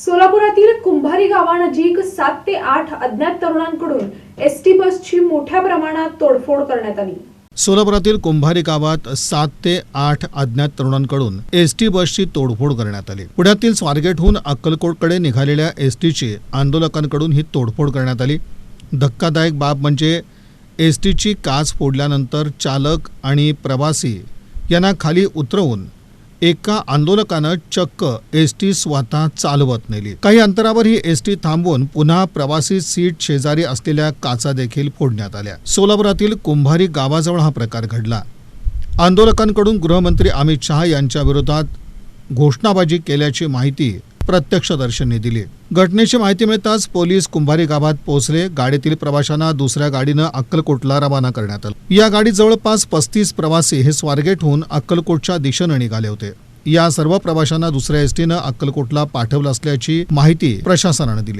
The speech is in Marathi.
सोलापुरातील कुंभारी गावानजीक सात ते आठ अज्ञात तरुणांकडून एस टी बसची मोठ्या प्रमाणात तोडफोड करण्यात आली. सोलापुरातील कुंभारी गावात सात ते आठ अज्ञात तरुणांकडून एस टी बसची तोडफोड करण्यात आली. पुण्यातील स्वारगेटहून अक्कलकोटकडे निघालेल्या एस टीची आंदोलकांकडून ही तोडफोड करण्यात आली. धक्कादायक बाब म्हणजे एस टीची काच फोडल्यानंतर चालक आणि प्रवासी यांना खाली उतरवून एका आंदोलकानं चक्क एस टी स्वतः चालवत नेली. काही अंतरावर ही एस टी थांबवून पुन्हा प्रवासी सीट शेजारी असलेल्या काचा देखील फोडण्यात आल्या. सोलापुरातील कुंभारी गावाजवळ हा प्रकार घडला. आंदोलकांकडून गृहमंत्री अमित शहा यांच्या विरोधात घोषणाबाजी केल्याची माहिती प्रत्यक्षदर्शींनी दिली. घटनेची माहिती मिळताच पोलीस कुंभारी गावात पोहोचले. गाडीतील प्रवाशांना दुसऱ्या गाडीनं अक्कलकोटला रवाना करण्यात आलं. या गाडीत जवळपास पस्तीस प्रवासी हे स्वारगेटहून अक्कलकोटच्या दिशेनं निघाले होते. या सर्व प्रवाशांना दुसऱ्या एसटीनं अक्कलकोटला पाठवलं असल्याची माहिती प्रशासनानं दिली.